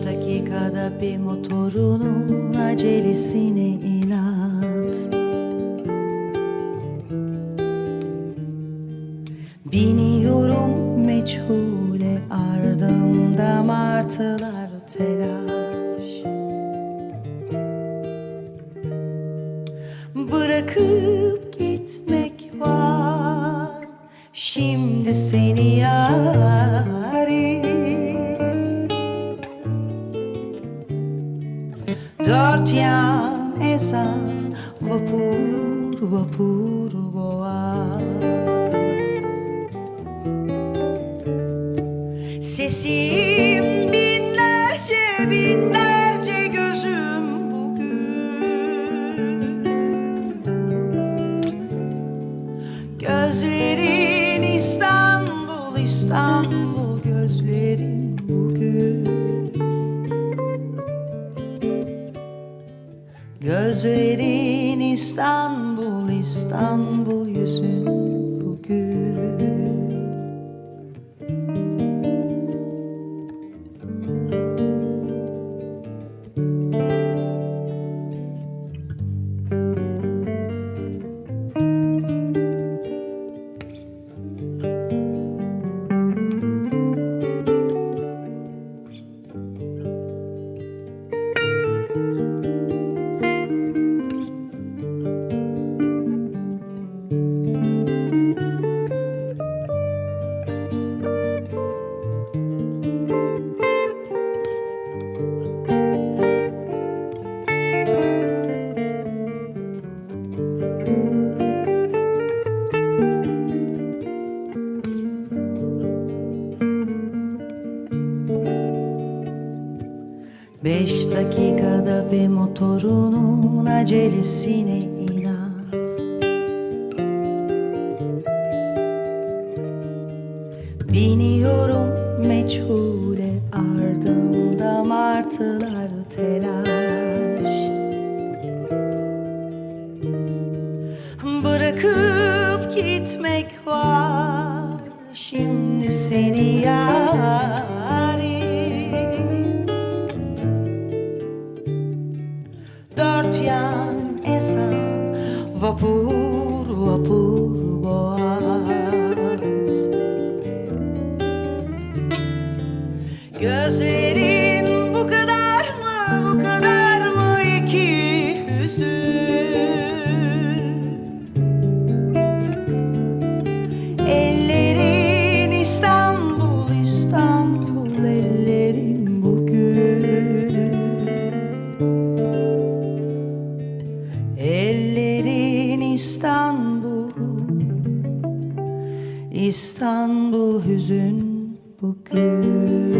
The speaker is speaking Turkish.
Beş dakikada bir motorunun acelesine inat. Biniyorum meçhule ardımda martılar telaş. Bırakıp gitmek var Şimdi seni yarim Dört yan esen vapur vapur boğaz. Sesim binlerce binlerce gözüm bugün. Gözlerin İstanbul İstanbul gözlerin bugün Gözlerin İstanbul İstanbul yüzün bugün Beş dakikada bir motorunun acelesine inat. Biniyorum meçhule ardımda martılar telaş. Bırakıp gitmek var şimdi seni yarim vapur boğaz. Gözleri İstanbul hüzün bugün